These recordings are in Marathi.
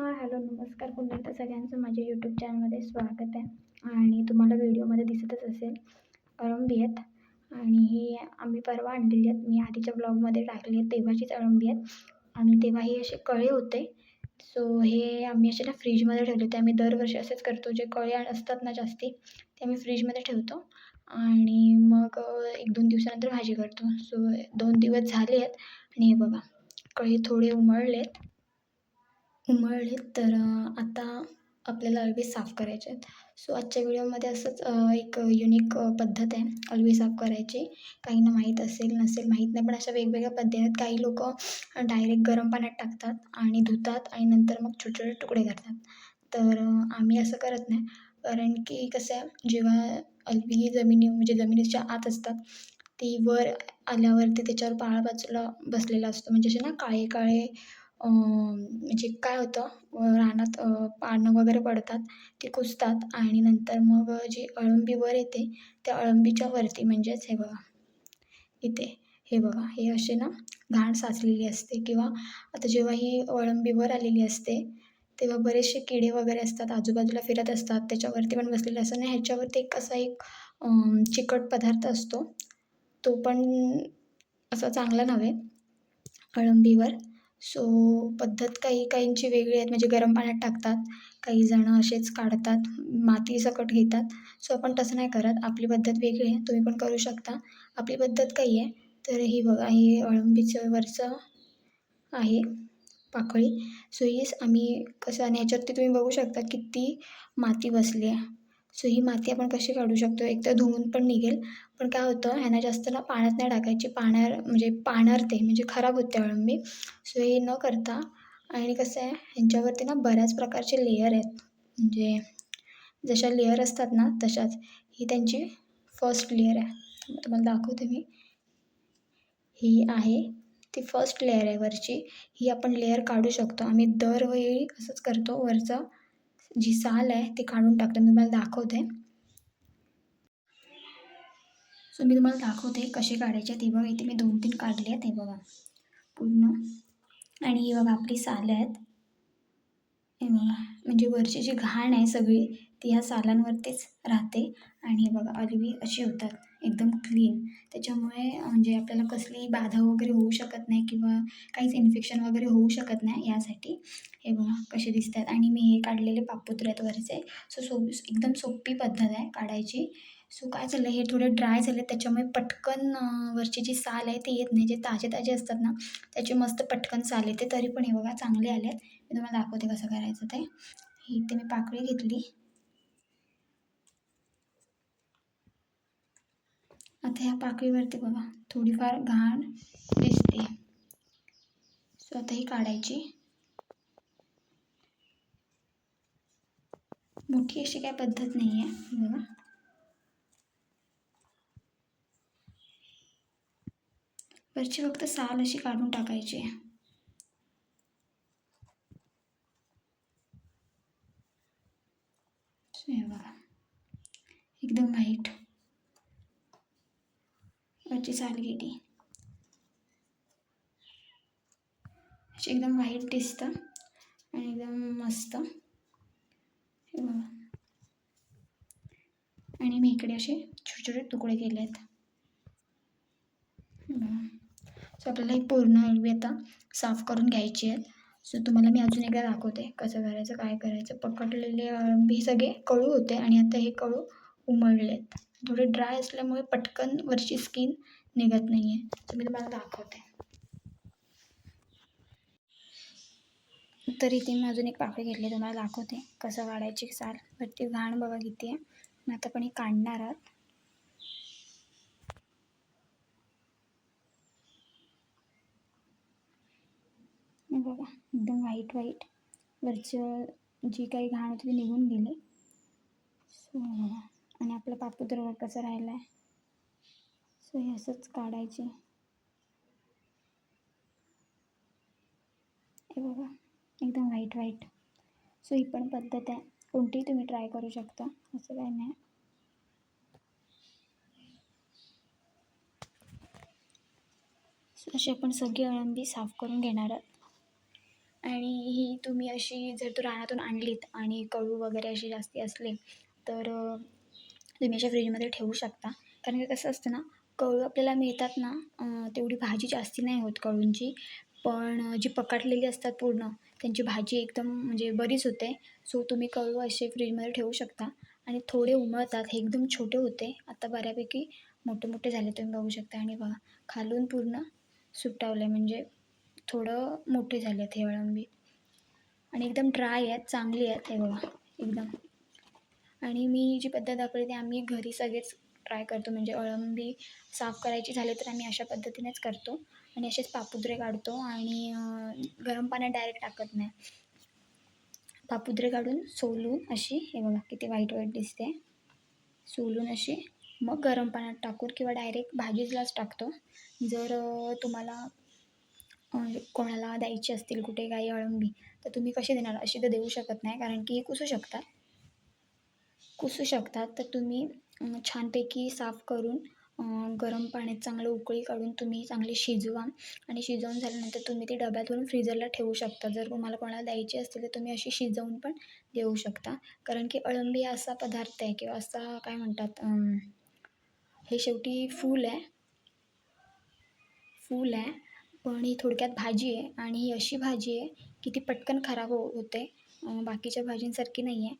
हां हॅलो नमस्कार पुन्हा एकदा सगळ्यांचं माझ्या यूट्यूब चॅनलमध्ये स्वागत आहे. आणि तुम्हाला व्हिडिओमध्ये दिसतच असेल अळंबी आहेत. आणि ही आम्ही परवा आणलेली आहेत. मी आधीच्या ब्लॉगमध्ये टाकली आहेत. तेव्हाचीच अळंबी आहेत. आणि तेव्हा हे असे कळे होते. सो हे आम्ही असे ना फ्रीजमध्ये ठेवले होते. आम्ही दरवर्षी असेच करतो. जे कळे असतात ना जास्ती ते आम्ही फ्रीजमध्ये ठेवतो. आणि मग एक दोन दिवसानंतर भाजी करतो. सो दोन दिवस झाले आहेत. आणि हे बघा कळे थोडे उमळले उमळलेत उमळले तर आता आपल्याला अळवी साफ करायचे आहेत. सो आजच्या व्हिडिओमध्ये असंच एक युनिक पद्धत आहे अळवी साफ करायची. काहींना माहीत असेल नसेल माहीत नाही पण अशा वेगवेगळ्या पद्धती आहेत. काही लोक डायरेक्ट गरम पाण्यात टाकतात आणि धुतात आणि नंतर मग छोटे छोटे तुकडे करतात. तर आम्ही असं करत नाही. कारण की कसं आहे जेव्हा अळवी जमिनी म्हणजे जमिनीच्या आत असतात ती वर आल्यावरती त्याच्यावर पाळा बाजूला बसलेला असतो. म्हणजे असे ना काळे काळे म्हणजे काय होतं रानात पानं वगैरे पडतात ती कुजतात आणि नंतर मग जी अळंबी वर येते त्या अळंबीच्या वरती म्हणजेच हे बघा इथे हे बघा हे असे ना घाण साचलेली असते किंवा आता जेव्हा ही अळंबी वर आलेली असते तेव्हा बरेचसे किडे वगैरे असतात आजूबाजूला फिरत असतात त्याच्यावरती पण बसलेले असतं आणि ह्याच्यावरती एक असा एक चिकट पदार्थ असतो तो पण असा चांगला नव्हे अळंबीवर सो पद्धत काही काहींची वेगळी आहेत म्हणजे गरम पाण्यात टाकतात काही जणं असेच काढतात माती सकट घेतात. सो आपण तसं नाही करत. आपली पद्धत वेगळी आहे. तुम्ही पण करू शकता. आपली पद्धत काही आहे. तर ही बघा ही अळंबीचं वरचं आहे पाकळी. सो हीच आम्ही कसं आणि ह्याच्यावरती तुम्ही बघू शकता किती माती बसली आहे. सो ही माती आपण कशी काढू शकतो? एक तर धुवून पण निघेल. पण काय होतं ह्यांना जास्त ना पाण्यात नाही टाकायची. पाण्यावर म्हणजे पाण्यावर म्हणजे खराब होते अळंबी. सो हे न करता आणि कसं आहे ह्यांच्यावरती ना बऱ्याच प्रकारचे लेयर आहेत. म्हणजे जशा लेयर असतात ना तशाच. ही त्यांची फर्स्ट लेयर आहे. तुम्हाला दाखवते मी. ही आहे ती फर्स्ट लेयर आहे वरची. ही आपण लेयर काढू शकतो. आम्ही दरवेळी असंच करतो वरचं. जी साल आहे ती काढून टाकतो. मी तुम्हाला दाखवते. सो मी तुम्हाला दाखवते कसे काढायचे. ते बघा इथे मी दोन तीन काढले आहेत. हे बघा. पूर्ण. आणि ही बघा आपली सालं आहेत. हे बघा. म्हणजे वरची जी घाण आहे सगळी ती ह्या सालांवरतीच राहते. आणि हे बघा अलवी अशी होतात. एकदम क्लीन त्याच्यामुळे म्हणजे आपल्याला कसलीही बाधा वगैरे होऊ शकत नाही किंवा काहीच इन्फेक्शन वगैरे होऊ शकत नाही यासाठी. हे बघा कसे दिसत आहेत आणि मी हे काढलेले पापुत्र आहेत वरचे. सो सो एकदम सोपी पद्धत आहे काढायची. सो काय झालं? हे थोडे ड्राय झाले त्याच्यामुळे पटकन वरची जी साल आहे ती येत नाही. जे ताजे ताजे असतात ना त्याची मस्त पटकन साल येते. तरी पण हे बघा चांगले आले आहेत मी तुम्हाला दाखवते कसं करायचं ते. इथे मी पाकळी घेतली. आता ह्या पाकळीवरती बघा. थोडीफार घाण दिसते. सो आता ही काढायची. मोठी अशी काय पद्धत नाही आहे बघा. वरची फक्त साल अशी काढून टाकायची बघा. एकदम व्हाईट वरची साल गेली. अशी एकदम व्हाईट दिसतं आणि एकदम मस्त. हे बघा. आणि मी इकडे असे छोटे छोटे तुकडे केले आहेत. सो आपल्याला ही पूर्ण अळवी आता साफ करून घ्यायची आहेत सो तुम्हाला मी अजून एकदा दाखवते कसं करायचं काय करायचं. पकडलेले अळंबी सगळे कळू होते आणि आता हे कळू उमळले आहेत. थोडे ड्राय असल्यामुळे पटकन वरची स्किन निघत नाही आहे सो मी तुम्हाला दाखवते. तर इथे मी अजून एक पाकळी घेतली तुम्हाला दाखवते. कसं काढायची साल. ती घाण बघा किती आहे. आता पण हे काढणार आहात बघा एकदम व्हाईट व्हाईट वरचं जी काही घाण होती ती निघून गेली. सो आणि आपलं पापुद्र कसं राहिला आहे सो हे असंच काढायचे. हे बघा. एकदम व्हाईट व्हाईट सो ही पण पद्धत आहे. कोणतीही तुम्ही ट्राय करू शकता. असं काही नाही. अशी आपण सगळी अळंबी साफ करून घेणार आहोत. आणि ही तुम्ही अशी जर तू रानातून आणलीत आणि कळू वगैरे अशी जास्ती असले तर तुम्ही अशा फ्रीजमध्ये ठेवू शकता. कारण की कसं असतं ना कळू आपल्याला मिळतात ना तेवढी भाजी जास्ती नाही होत कळूंची. पण जी पकडलेली असतात पूर्ण त्यांची भाजी एकदम म्हणजे बरीच होते. सो तुम्ही कळू असे फ्रीजमध्ये ठेवू शकता. आणि थोडे उमळतात हे एकदम छोटे होते. आता बऱ्यापैकी मोठे मोठे झाले तुम्ही बघू शकता. आणि बघा खालून पूर्ण सुटावलं आहे म्हणजे थोडं मोठे झाले आहेत हे अळंबी आणि एकदम ड्राय आहेत चांगली आहेत हे बघा एकदम. आणि मी जी पद्धत दाखवली ती आम्ही घरी सगळेच ट्राय करतो. म्हणजे अळंबी साफ करायची झाली तर आम्ही अशा पद्धतीनेच करतो. आणि असेच पापुद्रे काढतो आणि गरम पाण्यात डायरेक्ट टाकत नाही. पापुद्रे काढून सोलून अशी हे बघा किती वाईट वाईट दिसते. सोलून अशी मग गरम पाण्यात टाकून किंवा डायरेक्ट भाजीलाच टाकतो. जर तुम्हाला कोणाला द्यायची असतील कुठे काही अळंबी तर तुम्ही कशी देणार? अशी तर देऊ शकत नाही कारण की कुसू शकतात. कुसू शकतात तर तुम्ही छानपैकी साफ करून गरम पाण्यात चांगलं उकळी काढून तुम्ही चांगली शिजवा. आणि शिजवून झाल्यानंतर तुम्ही ती डब्यात भरून फ्रीजरला ठेवू शकता. जर तुम्हाला कोणाला द्यायची असतील तर तुम्ही अशी शिजवून पण देऊ शकता. कारण की अळंबी हा असा पदार्थ आहे किंवा असा काय म्हणतात हे शेवटी फूल आहे. फूल आहे. पण ही थोडक्यात भाजी आहे आणि ही अशी भाजी आहे की ती पटकन खराब हो होते. बाकीच्या भाजींसारखी नाही आहे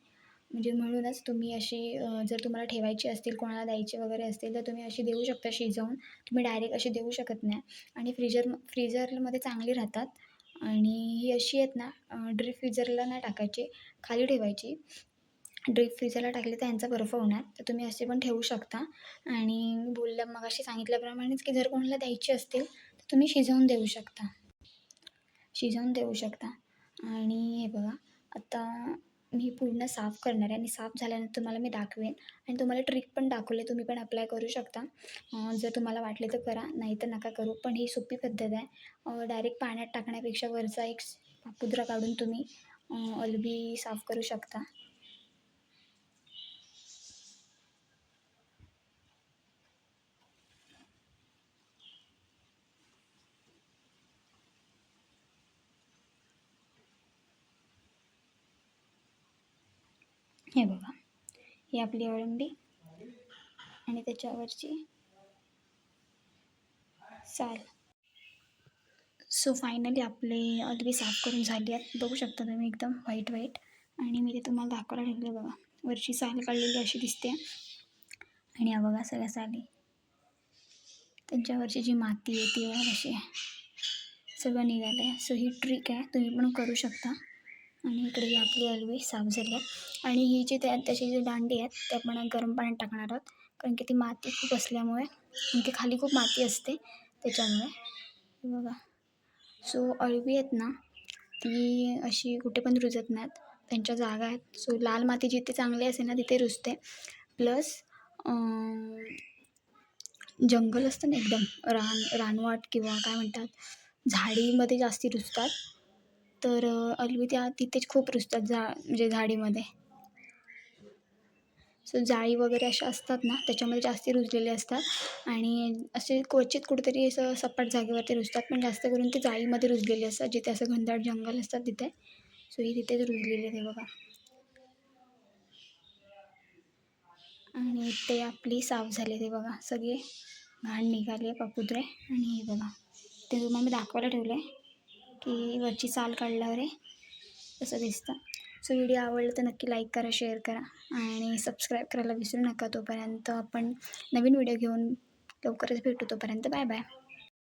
म्हणजे म्हणूनच तुम्ही अशी जर तुम्हाला ठेवायची असतील कोणाला द्यायची वगैरे असतील तर तुम्ही अशी देऊ शकता शिजवून. तुम्ही डायरेक्ट अशी देऊ शकत नाही. आणि फ्रीजर फ्रीजरमध्ये चांगली राहतात. आणि ही अशी आहेत ना ड्रीप फ्रीजरला नाही टाकायची खाली ठेवायची. ड्रीप फ्रीजरला टाकले तर यांचा बर्फ होणार तर तुम्ही असे पण ठेवू शकता. आणि बोलल्या मग अशी सांगितल्याप्रमाणेच की जर कोणाला द्यायची असतील तर तुम्ही शिजवून देऊ शकता. शिजवून देऊ शकता. आणि हे बघा आता मी पूर्ण साफ करणार आहे आणि साफ झाल्यानंतर तुम्हाला मी दाखवेन. आणि तुम्हाला ट्रिक पण दाखवले तुम्ही पण अप्लाय करू शकता. जर तुम्हाला वाटले तर करा नाही तर नका करू. पण ही सोपी पद्धत आहे. डायरेक्ट पाण्यात टाकण्यापेक्षा वरचा एक पापुद्रा काढून तुम्ही अलबी साफ करू शकता. हे बघा. ही आपली अळंबी आणि त्याच्यावरची साल. सो फायनली आपले अळबी साफ करून झाली आहेत. बघू शकता तुम्ही एकदम व्हाईट व्हाईट आणि मी ते तुम्हाला दाखवायला ठेवलं बघा. वरची साल काढलेली अशी दिसते. आणि हा बघा सगळ्या साली. त्यांच्यावरची जी माती आहे ती बघा अशी आहे. सगळं निघालं आहे सो ही ट्रिक आहे. तुम्ही पण करू शकता. आणि इकडे ही आपली अळवी साफ झाली आहे. आणि ही जी त्या त्याची जी दांडी आहेत ते आपण गरम पाण्यात टाकणार आहोत. कारण की ती माती खूप असल्यामुळे आणि ती खाली खूप माती असते त्याच्यामुळे. बघा. सो अळवी आहेत ना ती अशी कुठे पण रुजत नाहीत. त्यांच्या जागा आहेत. सो लाल माती जिथे चांगली असेल ना तिथे रुजते. प्लस जंगल असतं ना एकदम. रान रानवाट किंवा काय म्हणतात झाडीमध्ये जास्ती रुजतात. तर अलवी अळवी त्या तिथेच खूप रुजतात झा म्हणजे झाडीमध्ये. सो जाळी वगैरे अशा असतात ना त्याच्यामध्ये जास्ती रुजलेले असतात. आणि असे क्वचित कुठेतरी असं सपाट जागेवरती रुजतात पण जास्त करून ते जाळीमध्ये रुजलेले असतात जिथे असं घनदाट जंगल असतात तिथे. सो ही तिथेच रुजलेली आहे बघा. आणि ते आपली साफ झाले ते बघा सगळे. घाण निघाले पापुद्रे आणि हे बघा ते तुम्हाला मी दाखवायला ठेवलं आहे की वरची चाल काढल्यावर आहे. तसं दिसतं. सो व्हिडिओ आवडला तर नक्की लाईक करा शेअर करा आणि सबस्क्राईब करायला विसरू नका तोपर्यंत. आपण नवीन व्हिडिओ घेऊन लवकरच भेटू तोपर्यंत. Bye bye